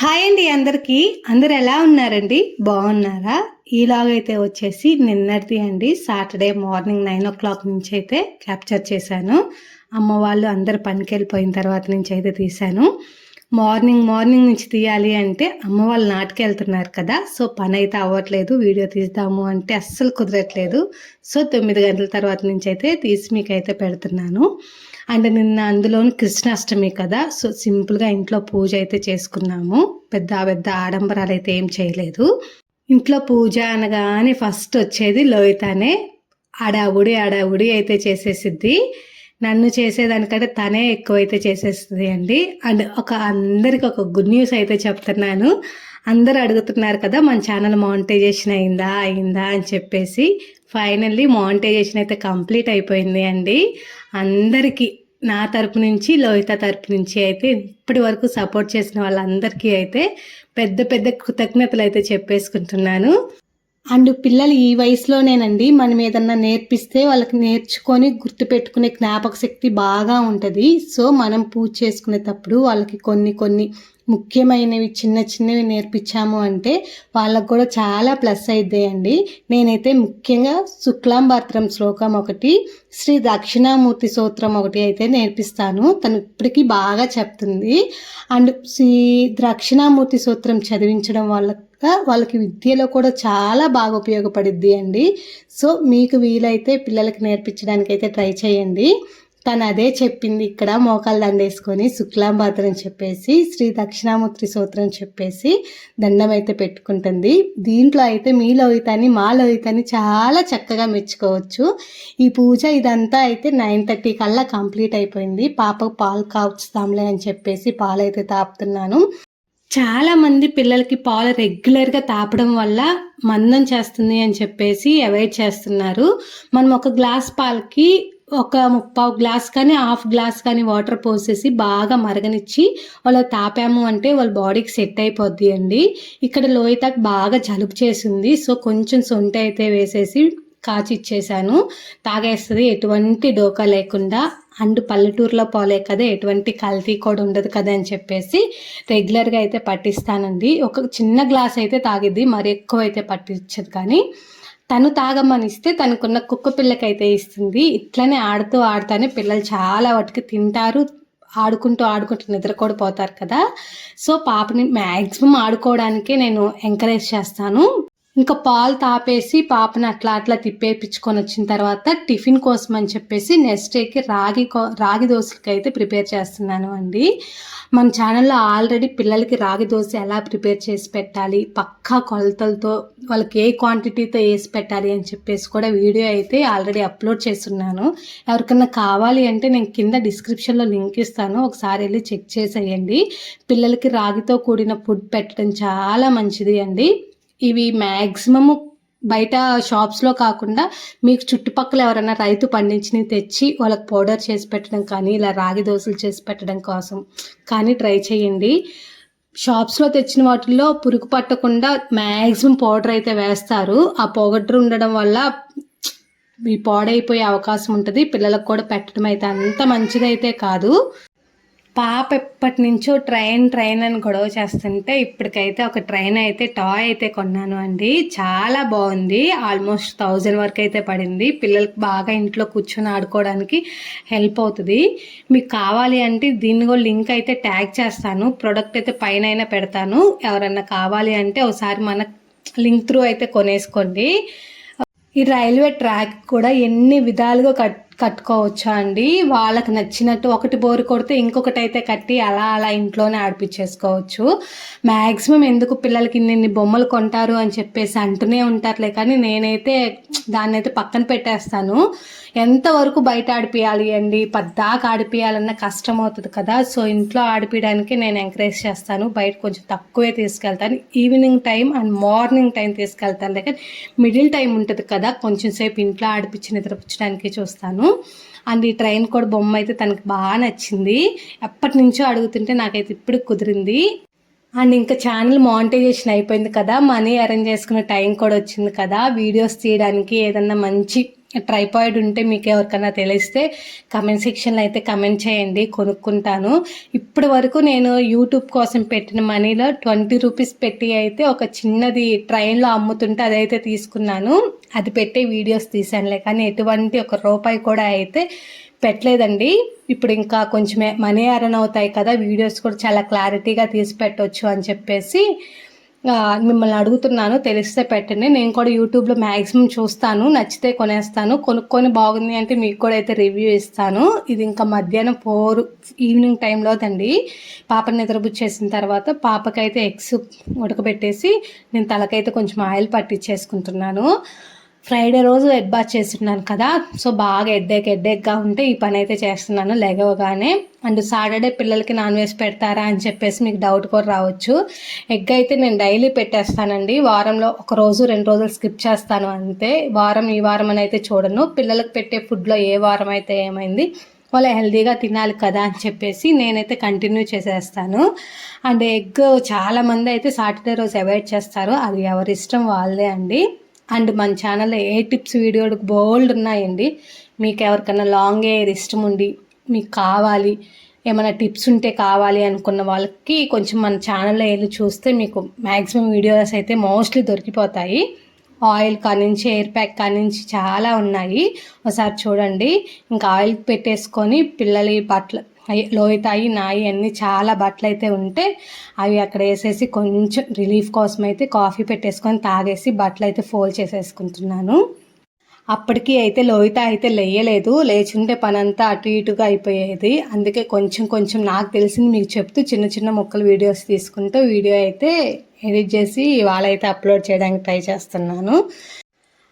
Hi అండి అందరికీ. అందరు ఎలా ఉన్నారండి? బాగున్నారా? ఈలాగైతే వచ్చేసి నిన్నటిది అండి. Saturday morning nine o'clock నుంచి అయితే క్యాప్చర్ చేశాను. అమ్మ వాళ్ళు అందరు పనికి వెళ్ళిపోయిన తర్వాత నుంచి అయితే తీశాను. మార్నింగ్ మార్నింగ్ నుంచి తీయాలి అంటే అమ్మ వాళ్ళు నాటికి వెళ్తున్నారు కదా సో పని అయితే అవ్వట్లేదు వీడియో తీద్దాము అంటే అస్సలు కుదరట్లేదు. సో తొమ్మిది గంటల తర్వాత నుంచి అయితే తీసి మీకు అయితే పెడుతున్నాను. అంటే నిన్న అందులోని కృష్ణాష్టమి కదా సో సింపుల్గా ఇంట్లో పూజ అయితే చేసుకున్నాము. పెద్ద పెద్ద ఆడంబరాలు అయితే ఏం చేయలేదు. ఇంట్లో పూజ అనగానే ఫస్ట్ వచ్చేది లోహితానే అడావుడి అడావుడి అయితే చేసేసిద్ది. నన్ను చేసేదానికంటే తనే ఎక్కువైతే చేసేస్తుంది అండి. అండ్ ఒక అందరికి ఒక గుడ్ న్యూస్ అయితే చెప్తున్నాను. అందరు అడుగుతున్నారు కదా మన ఛానల్ మానిటైజేషన్ అయిందా అయిందా అని చెప్పేసి. ఫైనల్లీ మానిటైజేషన్ అయితే కంప్లీట్ అయిపోయింది అండి. అందరికీ నా తరపు నుంచి లోహిత తరపు నుంచి అయితే ఇప్పటి వరకు సపోర్ట్ చేసిన వాళ్ళందరికీ అయితే పెద్ద పెద్ద కృతజ్ఞతలు అయితే చెప్పేసుకుంటున్నాను. అండ్ పిల్లలు ఈ వయసులోనేనండి మనం ఏదన్నా నేర్పిస్తే వాళ్ళకి నేర్చుకొని గుర్తుపెట్టుకునే జ్ఞాపక శక్తి బాగా ఉంటుంది. సో మనం పూజ చేసుకునేటప్పుడు వాళ్ళకి కొన్ని కొన్ని ముఖ్యమైనవి చిన్న చిన్నవి నేర్పించాము అంటే వాళ్ళకు కూడా చాలా ప్లస్ అయిద్దాయండి నేనైతే ముఖ్యంగా శుక్లాంబాత్రం శ్లోకం ఒకటి శ్రీ దక్షిణామూర్తి సూత్రం ఒకటి అయితే నేర్పిస్తాను. తను ఇప్పటికీ బాగా చెప్తుంది. అండ్ శ్రీ దక్షిణామూర్తి సూత్రం చదివించడం వాళ్ళ వాళ్ళకి విద్యలో కూడా చాలా బాగా ఉపయోగపడుద్ది అండి. సో మీకు వీలైతే పిల్లలకి నేర్పించడానికి అయితే ట్రై చేయండి. తను అదే చెప్పింది ఇక్కడ మోకాలు దండేసుకొని శుక్లాంబాద్రం చెప్పేసి శ్రీ దక్షిణామూర్తి సూత్రం చెప్పేసి దండం అయితే పెట్టుకుంటుంది. దీంట్లో అయితే మీ లోహితాన్ని మా లోహితాన్ని చాలా చక్కగా మెచ్చుకోవచ్చు. ఈ పూజ ఇదంతా అయితే నైన్ థర్టీ కల్లా కంప్లీట్ అయిపోయింది. పాపకు పాలు కాపుస్తాంలే అని చెప్పేసి పాలు అయితే తాపుతున్నాను. చాలా మంది పిల్లలకి పాలు రెగ్యులర్గా తాపడం వల్ల మందం చేస్తుంది అని చెప్పేసి అవాయిడ్ చేస్తున్నారు. మనం ఒక గ్లాస్ పాలకి ఒక ముప్పావు గ్లాస్ కానీ హాఫ్ గ్లాస్ కానీ వాటర్ పోసేసి బాగా మరగనిచ్చి వాళ్ళు తాపాము అంటే వాళ్ళ బాడీకి సెట్ అయిపోద్ది అండి. ఇక్కడ లోయతాకు బాగా జలుబు చేసింది. సో కొంచెం సొంట అయితే వేసేసి కాచి ఇచ్చేసాను. తాగేస్తుంది. ఎటువంటి డోకా లేకుండా అండ్ పల్లెటూరులో పోలే కదా ఎటువంటి కల్తీ కూడా ఉండదు కదా అని చెప్పేసి రెగ్యులర్గా అయితే పట్టిస్తానండి. ఒక చిన్న గ్లాస్ అయితే తాగిద్ది మరి ఎక్కువ అయితే పట్టించదు. కానీ తను తాగమనిస్తే తనకున్న కుక్క పిల్లకైతే ఇస్తుంది. ఇట్లనే ఆడుతూ ఆడుతానే పిల్లలు చాలా వాటికి తింటారు. ఆడుకుంటూ ఆడుకుంటూ నిద్ర కూడా పోతారు కదా. సో పాపని మ్యాక్సిమం ఆడుకోవడానికే నేను ఎంకరేజ్ చేస్తాను. ఇంకా పాలు తాపేసి పాపని అట్లా అట్లా తిప్పేపించుకొని వచ్చిన తర్వాత టిఫిన్ కోసం అని చెప్పేసి నెక్స్ట్ డేకి రాగి రాగి దోశలకి అయితే ప్రిపేర్ చేస్తున్నాను అండి. మన ఛానల్లో ఆల్రెడీ పిల్లలకి రాగి దోశ ఎలా ప్రిపేర్ చేసి పెట్టాలి పక్కా కొలతలతో వాళ్ళకి ఏ క్వాంటిటీతో వేసి పెట్టాలి అని చెప్పేసి కూడా వీడియో అయితే ఆల్రెడీ అప్లోడ్ చేస్తున్నాను. ఎవరికన్నా కావాలి అంటే నేను కింద డిస్క్రిప్షన్లో లింక్ ఇస్తాను ఒకసారి వెళ్ళి చెక్ చేసేయండి. పిల్లలకి రాగితో కూడిన ఫుడ్ పెట్టడం చాలా మంచిది అండి. ఇవి మ్యాక్సిమము బయట షాప్స్లో కాకుండా మీకు చుట్టుపక్కల ఎవరైనా రైతు పండించినవి తెచ్చి వాళ్ళకి పౌడర్ చేసి పెట్టడం కానీ ఇలా రాగి దోశలు చేసి పెట్టడం కోసం కానీ ట్రై చేయండి. షాప్స్లో తెచ్చిన వాటిల్లో పురుగు పట్టకుండా మ్యాక్సిమం పౌడర్ అయితే వేస్తారు. ఆ పౌడర్ ఉండడం వల్ల ఈ పాడైపోయే అవకాశం ఉంటుంది. పిల్లలకు కూడా పెట్టడం అయితే అంత మంచిదైతే కాదు. పాప ఎప్పటి నుంచో ట్రైన్ ట్రైన్ అని గొడవ చేస్తుంటే ఇప్పటికైతే ఒక ట్రైన్ అయితే టాయ్ అయితే కొన్నాను అండి. చాలా బాగుంది. ఆల్మోస్ట్ థౌజండ్ వరకు అయితే పడింది. పిల్లలకి బాగా ఇంట్లో కూర్చొని ఆడుకోవడానికి హెల్ప్ అవుతుంది. మీకు కావాలి అంటే దీన్ని కూడా లింక్ అయితే ట్యాగ్ చేస్తాను. ప్రోడక్ట్ అయితే పైన పెడతాను. ఎవరన్నా కావాలి అంటే ఒకసారి మన లింక్ త్రూ అయితే కొనేసుకోండి. ఈ రైల్వే ట్రాక్ కూడా ఎన్ని విధాలుగా కట్ కట్టుకోవచ్చా అండి? వాళ్ళకి నచ్చినట్టు ఒకటి బోరు కొడితే ఇంకొకటి అయితే కట్టి అలా అలా ఇంట్లోనే ఆడిపించేసుకోవచ్చు. మ్యాక్సిమం ఎందుకు పిల్లలకి ఇన్ని బొమ్మలు కొంటారు అని చెప్పేసి అంటూనే ఉంటారులే కానీ నేనైతే దాన్ని అయితే పక్కన పెట్టేస్తాను. ఎంతవరకు బయట ఆడిపియాలి అండి? పద్దాకా ఆడిపియాలన్న కష్టం అవుతుంది కదా సో ఇంట్లో ఆడిపించడానికి నేను ఎంకరేజ్ చేస్తాను. బయట కొంచెం తక్కువే తీసుకెళ్తాను. Evening time and morning time తీసుకెళ్తాను లేక మిడిల్ టైం ఉంటుంది కదా కొంచెం సేపు ఇంట్లో ఆడిపించి నిద్రపుచ్చడానికి చూస్తాను. అండ్ ఈ ట్రైన్ కూడా బొమ్మ అయితే తనకి బాగా నచ్చింది. ఎప్పటి నుంచో అడుగుతుంటే నాకైతే ఇప్పుడు కుదిరింది. అండ్ ఇంకా ఛానల్ మానిటైజేషన్ అయిపోయింది కదా మనీ అరేంజ్ చేసుకునే టైం కూడా వచ్చింది కదా వీడియోస్ తీయడానికి ఏదన్నా మంచి ట్రైపాయిడ్ ఉంటే మీకు ఎవరికైనా తెలిస్తే కమెంట్ సెక్షన్లో అయితే కమెంట్ చేయండి కొనుక్కుంటాను. ఇప్పటి వరకు నేను యూట్యూబ్ కోసం పెట్టిన మనీలో ట్వంటీ రూపీస్ పెట్టి అయితే ఒక చిన్నది ట్రైన్లో అమ్ముతుంటే అదైతే తీసుకున్నాను. అది పెట్టే వీడియోస్ తీసానులే కానీ ఎటువంటి ఒక రూపాయి కూడా అయితే పెట్టలేదండి. ఇప్పుడు ఇంకా కొంచెం మనీ అరన్ అవుతాయి కదా వీడియోస్ కూడా చాలా క్లారిటీగా తీసి పెట్టవచ్చు అని చెప్పేసి మిమ్మల్ని అడుగుతున్నాను తెలిస్తే పెట్టండి. నేను కూడా యూట్యూబ్లో మ్యాక్సిమం చూస్తాను నచ్చితే కొనేస్తాను. కొనుక్కొని బాగుంది అంటే మీకు కూడా అయితే రివ్యూ ఇస్తాను. ఇది ఇంకా మధ్యాహ్నం ఫోర్ ఈవినింగ్ టైంలోదండి పాపని నిద్రపుచ్చేసిన తర్వాత పాపకైతే ఎగ్స్ ఉడకబెట్టేసి నేను తలకైతే కొంచెం ఆయిల్ పట్టించేసుకుంటున్నాను. ఫ్రైడే రోజు హెడ్ బాత్ చేస్తున్నాను కదా సో బాగా ఎడ్డెక్ ఎడ్డెక్గా ఉంటే ఈ పని అయితే చేస్తున్నాను లెగవగానే. అండ్ సాటర్డే పిల్లలకి నాన్ వెజ్ పెడతారా అని చెప్పేసి మీకు డౌట్ కూడా రావచ్చు. ఎగ్ అయితే నేను డైలీ పెట్టేస్తానండి వారంలో ఒక రోజు రెండు రోజులు స్కిప్ చేస్తాను అంతే. వారం ఈ వారం అని అయితే చూడను. పిల్లలకు పెట్టే ఫుడ్లో ఏ వారం అయితే ఏమైంది వాళ్ళు హెల్తీగా తినాలి కదా అని చెప్పేసి నేనైతే కంటిన్యూ చేసేస్తాను. అండ్ ఎగ్ చాలామంది అయితే సాటర్డే రోజు అవాయిడ్ చేస్తారు అది ఎవరి ఇష్టం వాళ్ళే అండి. అండ్ మన ఛానల్లో ఏ టిప్స్ వీడియోలు బోల్డ్ ఉన్నాయండి మీకు ఎవరికైనా లాంగ్ ఎయిర్ ఇష్టం ఉండి మీకు కావాలి ఏమైనా టిప్స్ ఉంటే కావాలి అనుకున్న వాళ్ళకి కొంచెం మన ఛానల్లో వెళ్ళి చూస్తే మీకు మ్యాక్సిమం వీడియోస్ అయితే మోస్ట్లీ దొరికిపోతాయి. ఆయిల్ కానించి ఎయిర్ ప్యాక్ కానించి చాలా ఉన్నాయి. ఒకసారి చూడండి. ఇంకా ఆయిల్ పెట్టేసుకొని పిల్లలు బట్టలు లోయతాయి నాయి అన్నీ చాలా బట్టలు అయితే ఉంటే అవి అక్కడ వేసేసి కొంచెం రిలీఫ్ కోసం అయితే కాఫీ పెట్టేసుకొని తాగేసి బట్టలు అయితే ఫోల్డ్ చేసేసుకుంటున్నాను. అప్పటికి అయితే లోహిత అయితే లేయలేదు. లేచుంటే పనంతా అటు ఇటుగా అయిపోయేది. అందుకే కొంచెం కొంచెం నాకు తెలిసింది మీకు చెప్తూ చిన్న చిన్న మొక్కలు వీడియోస్ తీసుకుంటూ వీడియో అయితే ఎడిట్ చేసి ఇవాళ అయితే అప్లోడ్ చేయడానికి ట్రై చేస్తున్నాను.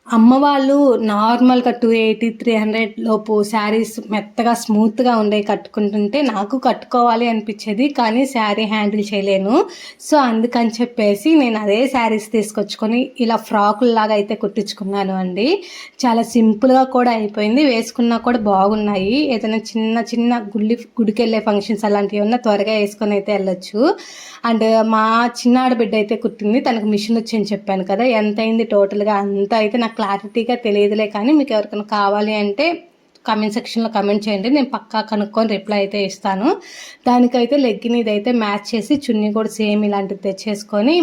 అమ్మ వాళ్ళు నార్మల్గా టూ ఎయిటీ త్రీ హండ్రెడ్ లోపు శారీస్ మెత్తగా స్మూత్గా ఉండే కట్టుకుంటుంటే నాకు కట్టుకోవాలి అనిపించేది కానీ శారీ హ్యాండిల్ చేయలేను. సో అందుకని చెప్పేసి నేను అదే శారీస్ తీసుకొచ్చుకొని ఇలా ఫ్రాకుల్లాగా అయితే కుట్టించుకున్నాను అండి. చాలా సింపుల్గా కూడా అయిపోయింది. వేసుకున్నా కూడా బాగున్నాయి. ఏదైనా చిన్న చిన్న గుళ్ళి గుడికి వెళ్ళే ఫంక్షన్స్ అలాంటివి ఉన్నా త్వరగా వేసుకొని అయితే వెళ్ళొచ్చు. అండ్ మా చిన్నాడ బిడ్డ అయితే కుట్టింది. తనకు మిషన్ వచ్చింది చెప్పాను కదా. ఎంత అయింది టోటల్గా అంత అయితే నాకు క్లారిటీగా తెలియదులే కానీ మీకు ఎవరికైనా కావాలి అంటే కమెంట్ సెక్షన్లో కమెంట్ చేయండి. నేను పక్కా కనుక్కొని రిప్లై అయితే ఇస్తాను. దానికైతే లెగ్గిన్ ఇదైతే మ్యాచ్ చేసి చున్నీ కూడా సేమ్ ఇలాంటిది తెచ్చేసుకొని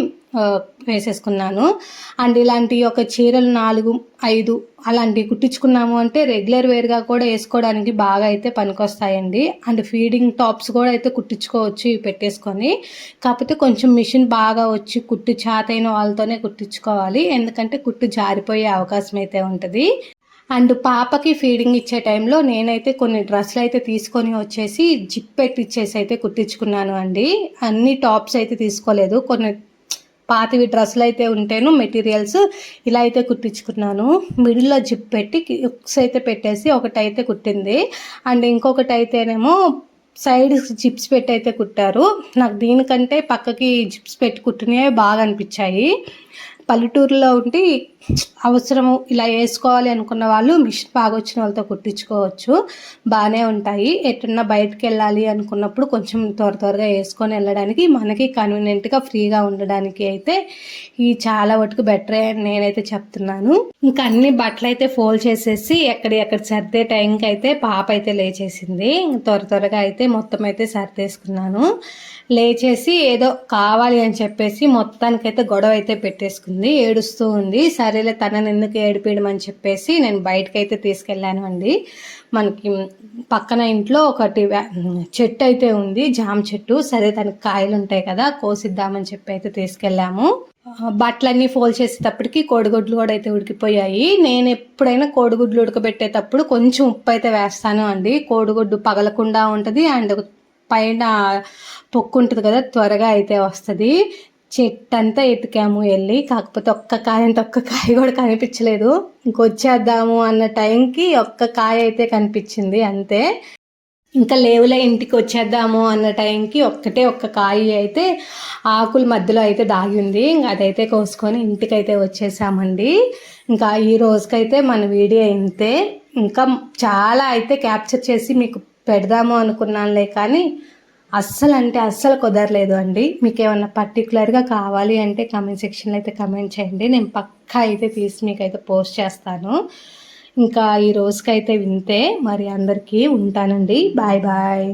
వేసేసుకున్నాను. అండ్ ఇలాంటి ఒక చీరలు నాలుగు ఐదు అలాంటివి కుట్టించుకున్నాము అంటే రెగ్యులర్ వేర్గా కూడా వేసుకోవడానికి బాగా అయితే పనికొస్తాయండి. అండ్ ఫీడింగ్ టాప్స్ కూడా అయితే కుట్టించుకోవచ్చు ఇవి పెట్టేసుకొని. కాకపోతే కొంచెం మిషన్ బాగా వచ్చి కుట్టు చాతైన వాళ్ళతోనే కుట్టించుకోవాలి. ఎందుకంటే కుట్టు జారిపోయే అవకాశం అయితే ఉంటుంది. అండ్ పాపకి ఫీడింగ్ ఇచ్చే టైంలో నేనైతే కొన్ని డ్రెస్సులు అయితే తీసుకొని వచ్చేసి జిప్ పెట్టిచ్చేసి అయితే కుట్టించుకున్నాను అండి. అన్ని టాప్స్ అయితే తీసుకోలేదు. కొన్ని పాతవి డ్రెస్సులు అయితే ఉంటేను మెటీరియల్స్ ఇలా అయితే కుట్టించుకున్నాను. మిడిల్లో జిప్ పెట్టి హుక్స్ అయితే పెట్టేసి ఒకటి అయితే కుట్టింది. అండ్ ఇంకొకటి అయితేనేమో సైడ్ జిప్స్ పెట్టి అయితే కుట్టారు. నాకు దీనికంటే పక్కకి జిప్స్ పెట్టి కుట్టినవి బాగా అనిపించాయి. పల్లెటూరులో ఉండి అవసరము ఇలా వేసుకోవాలి అనుకున్న వాళ్ళు మిషన్ బాగా వచ్చిన వాళ్ళతో కుట్టించుకోవచ్చు. బాగానే ఉంటాయి. ఎటున్నా బయటకు వెళ్ళాలి అనుకున్నప్పుడు కొంచెం త్వర త్వరగా వేసుకొని వెళ్ళడానికి మనకి కన్వీనియంట్గా ఫ్రీగా ఉండడానికి అయితే ఈ చాలా వరకు బెటరే అని నేనైతే చెప్తున్నాను. ఇంకా అన్ని బట్టలు అయితే ఫోల్డ్ చేసేసి ఎక్కడ ఎక్కడ సర్దే టైంకి అయితే పాప అయితే లేచేసింది. త్వర త్వరగా అయితే మొత్తం అయితే సర్దేసుకున్నాను. లేచేసి ఏదో కావాలి అని చెప్పేసి మొత్తానికైతే గొడవ అయితే ఉంది ఏడుస్తూ ఉంది. సరేలే తనని ఎందుకు ఏడిపించడం అని చెప్పేసి నేను బయటకైతే తీసుకెళ్ళాను అండి. మనకి పక్కన ఇంట్లో ఒకటి చెట్టు అయితే ఉంది జామ చెట్టు. సరే దానికి కాయలు ఉంటాయి కదా కోసిద్దామని చెప్పి అయితే తీసుకెళ్ళాము బట్టలన్నీ ఫోల్డ్ చేసేటప్పటికి కోడిగుడ్లు కూడా అయితే ఉడికిపోయాయి. నేను ఎప్పుడైనా కోడిగుడ్లు ఉడకబెట్టేటప్పుడు కొంచెం ఉప్పు అయితే వేస్తాను అండి. కోడిగుడ్డు పగలకుండా ఉంటుంది అండ్ పైన పొక్కు ఉంటుంది కదా త్వరగా అయితే వస్తుంది. చెట్టు అంతా ఎతికాము వెళ్ళి కాకపోతే ఒక్క కాయ అంటే ఒక్క కాయ కూడా కనిపించలేదు. ఇంకొచ్చేద్దాము అన్న టైంకి ఒక్క కాయ అయితే కనిపించింది అంతే. ఇంకా లేవులే ఇంటికి వచ్చేద్దాము అన్న టైంకి ఒక్కటే ఒక్క కాయ అయితే ఆకుల మధ్యలో అయితే దాగి ఉంది. ఇంకా అదైతే కోసుకొని ఇంటికైతే వచ్చేసామండి. ఇంకా ఈ రోజుకైతే మన వీడియో ఇంతే. ఇంకా చాలా అయితే క్యాప్చర్ చేసి మీకు పెడదాము అనుకున్నానులే కానీ అస్సలు అంటే అస్సలు కుదరలేదు అండి. మీకు ఏమన్నా పర్టికులర్గా కావాలి అంటే కామెంట్ సెక్షన్లో అయితే కమెంట్ చేయండి. నేను పక్కా అయితే తీసి మీకైతే పోస్ట్ చేస్తాను. ఇంకా ఈ రోజుకైతే వింతే మరి అందరికీ ఉంటానండి. Bye bye